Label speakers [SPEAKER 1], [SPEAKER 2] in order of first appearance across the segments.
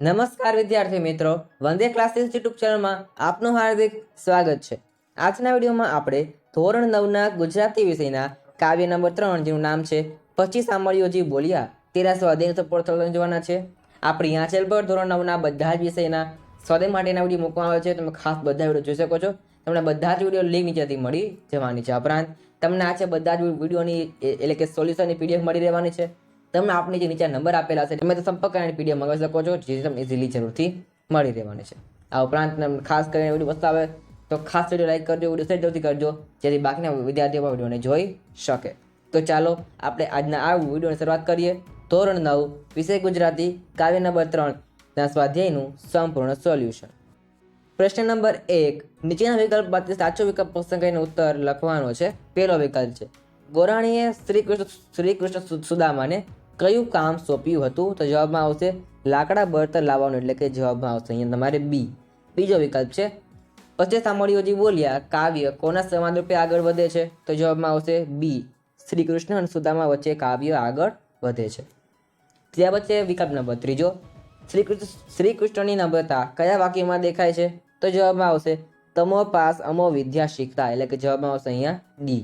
[SPEAKER 1] નમસ્કાર વિદ્યાર્થી મિત્રો. વંદે ક્લાસીસ યુટ્યુબ ચેનલમાં આપનું હાર્દિક સ્વાગત છે. આજના વિડીયોમાં આપણે ધોરણ નવના ગુજરાતી વિષયના કાવ્ય નંબર ત્રણ જેનું નામ છે, પચીસ સાંભળીઓજી બોલ્યા, તેરા સ્વાધ્યાય સપોર્ટ જોવાના છે. આપણી આ ચેનલ પર ધોરણ નવના બધા જ વિષયના સ્વાધ્યાય માટેના વીડિયો મૂકવામાં આવે છે. તમે ખાસ બધા વીડિયો જોઈ શકો છો. તમને બધા જ વીડિયો લિંક નીચેથી મળી જવાની છે. ઉપરાંત તમને આ છે બધા જ વિડીયોની એટલે કે સોલ્યુશનની પીડીએફ મળી રહેવાની છે. તમને આપની જે નીચે નંબર આપેલા છે, તમે તો સંપર્ક કરીને પીડીએફ મંગાવી શકો છો, જે તમને ઇઝીલી જરૂરથી મળી રહેવાની છે. આ ઉપરાંત ખાસ કરીને વીડિયો વસ્તુ આવે તો ખાસ વીડિયો લાઈક કરજો વીડિયો જરૂરથી કરજો, જેથી બાકીના વિદ્યાર્થીઓ પણ વિડીયોને જોઈ શકે. તો ચાલો, આપણે આજના આ વિડીયોની શરૂઆત કરીએ. ધોરણ નવ, વિષય ગુજરાતી, કાવ્ય નંબર ત્રણ, ના સ્વાધ્યાયનું સંપૂર્ણ સોલ્યુશન પ્રશ્ન નંબર એક, નીચેના વિકલ્પમાંથી સાચો વિકલ્પ પસંદ કરીને ઉત્તર લખવાનો છે. પહેલો વિકલ્પ છે, ગોરાણીએ શ્રી કૃષ્ણ શ્રી કૃષ્ણ સુદામાને કયું કામ સોંપ્યું હતું? તો જવાબમાં આવશે લાકડા બળતર લાવવાનું એટલે કે જવાબમાં આવશે. અહીંયા તમારે બી બીજો વિકલ્પ છે. પછી સાંભળીઓજી બોલ્યા, કાવ્ય કોના સંવાદ રૂપે આગળ વધે છે? તો જવાબમાં આવશે બી શ્રી કૃષ્ણ અને સુદામા વચ્ચે કાવ્ય આગળ વધે છે. ત્યાર પછી વિકલ્પ નંબર ત્રીજો. શ્રી કૃષ્ણ શ્રી કૃષ્ણની નમ્રતા કયા વાક્યમાં દેખાય છે? તો જવાબમાં આવશે, તમો પાસ અમો વિદ્યા શીખતા. એટલે કે જવાબમાં આવશે અહીંયા ડી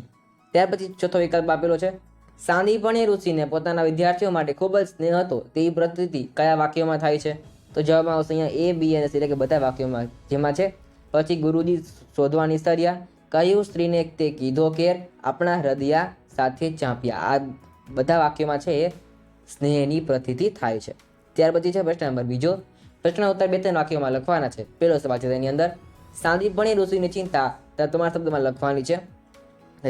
[SPEAKER 1] ત્યાર પછી ચોથો વિકલ્પ આપેલો છે. સાંદીપણી ઋષિને પોતાના વિદ્યાર્થીઓ માટે ખૂબ જ સ્નેહ હતો તેવી પ્રતિતિ કયા વાક્યોમાં થાય છે? તો જવાબમાં આવશે અહીંયા એ બી અને સી કે બધા વાક્યોમાં. જેમાં છે, પછી ગુરુજી શોધવાની નિસર્યા કયું સ્ત્રીને તે કીધો કેર આપણા હૃદયા સાથે ચાંપ્યા. આ બધા વાક્યોમાં છે એ સ્નેહની પ્રતિતિ થાય છે. ત્યાર પછી છે, પ્રશ્ન નંબર બીજો. પ્રશ્ન ઉત્તર બે, ત્રણ વાક્યોમાં લખવાના છે. પહેલો સવાલ છે તેની અંદર, સાંદીપણી ઋષિની ચિંતા તમારા શબ્દમાં લખવાની છે.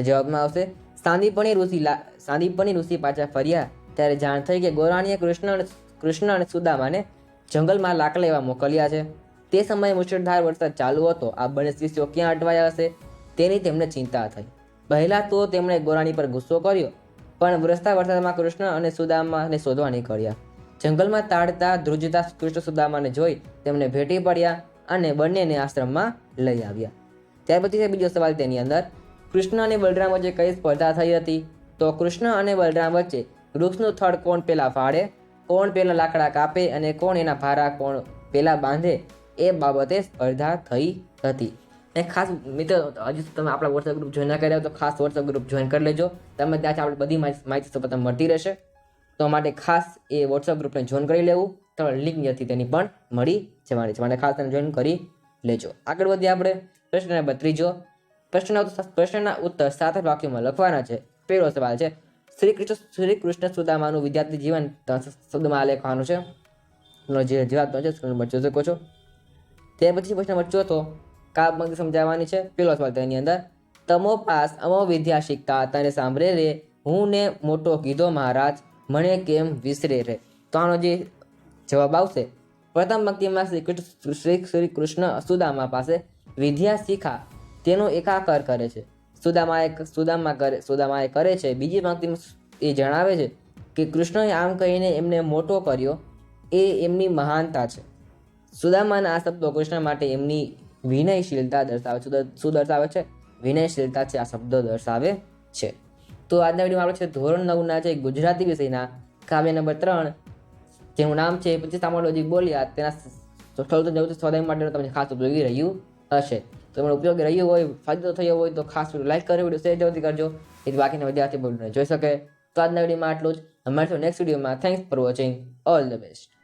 [SPEAKER 1] જવાબમાં આવશે સાંદીપણી ઋષિ સાંદીપણી ઋષિ પાછા ફર્યા. ત્યારે જાણ થઈ કે ગોરાણીએ કૃષ્ણ કૃષ્ણ અને સુદામાને જંગલમાં લાકડા લેવા મોકલ્યા છે. તે સમયે મુશળધાર વરસાદ ચાલુ હતો. આ બંને શિષ્યો ક્યાં અટવાયા હશે? તેની તેમને ચિંતા થઈ. પહેલાં તો તેમણે ગોરાણી પર ગુસ્સો કર્યો, પણ વરસતા વરસાદમાં કૃષ્ણ અને સુદામાને શોધવા નીકળ્યા. જંગલમાં તાડતા, ધ્રુજતા કૃષ્ણ સુદામાને જોઈ તેમને ભેટી પડ્યા અને બંનેને આશ્રમમાં લઈ આવ્યા. ત્યાર પછી છે બીજો સવાલ તેની અંદર. કૃષ્ણ અને બલરામ વચ્ચે કઈ સ્પર્ધા થઈ હતી? તો કૃષ્ણ અને બલરામ વચ્ચે વૃક્ષનું થડ કોણ પહેલાં ફાડે, કોણ પહેલાં લાકડા કાપે અને કોણ એના ભારા કોણ પહેલાં બાંધે એ બાબતે સ્પર્ધા થઈ હતી. અને ખાસ મિત્રો, હજુ તમે આપણા વોટ્સએપ ગ્રુપ જોઈન ના કર્યા તો ખાસ વોટ્સએપ ગ્રુપ જોઈન કરી લેજો. તમે ત્યાંથી આપણે બધી માહિતી સૌપ્રથમ મળતી રહેશે. તો માટે ખાસ એ વોટ્સએપ ગ્રુપને જોઈન કરી લેવું. તમારે લિંક નથી તેની પણ મળી જવાની છે. માટે ખાસ તમે જોઈન કરી લેજો. આગળ વધીએ આપણે. પ્રશ્ન નંબર ત્રીજો પ્રશ્ન પ્રશ્નના ઉત્તર સાત વાક્યોમાં લખવાના છે. પહેલો સવાલ છે, શ્રી કૃષ્ણ શ્રી કૃષ્ણ સુદામાનું વિદ્યાર્થી જીવન શબ્દમાં લેખવાનું છે? જે જવાબ છે સ્ક્રીન પર જોઈ શકો છો. ત્યાર પછી પ્રશ્ન ચોથો કા પંક્તિ સમજાવવાની છે? પેલો સવાલ તેની અંદર, તમો પાસ અમો વિદ્યા શીખતા તને સાંભળે રે, હું ને મોટો કીધો મહારાજ, મને કેમ વિસરે રે? તો આનો જે જવાબ આવશે, પ્રથમ પંક્તિમાં શ્રી કૃષ્ણ શ્રી શ્રી કૃષ્ણ સુદામા પાસે વિદ્યા શીખા તેનો એકાકાર કરે છે. સુદામાએ સુદામા કરે, સુદામાએ કરે છે. બીજી પંક્તિમાં એ જણાવે છે કે કૃષ્ણએ આમ કહીને એમને મોટો કર્યો. એ એમની મહાનતા છે. સુદામાના આ શબ્દો કૃષ્ણ માટે એમની વિનયશીલતા દર્શાવે છે. શું- દર્શાવે છે? વિનયશીલતા છે, આ શબ્દો દર્શાવે છે. તો આજના વિડીયોમાં આપણે છે ધોરણ નવના છે ગુજરાતી વિષયના કાવ્ય નંબર ત્રણ, જેનું નામ છે, પછી સામોલોજી બોલ્યા, તેના તો જવું સ્વાધ્યાય માટે તમને ખાસ ઉપયોગી રહ્યું હશે. તો તમને ઉપયોગી રહ્યું હોય, ફાયદો થયો હોય તો ખાસ લાઈક કરો વીડિયો શેર જરૂરથી કરજો. એથી બાકીના વિદ્યાર્થી બોલને જોઈ શકે. તો આજના વિડીયોમાં આટલું જ. અમારે નેક્સ્ટ વિડીયોમાં. Thanks for watching all the best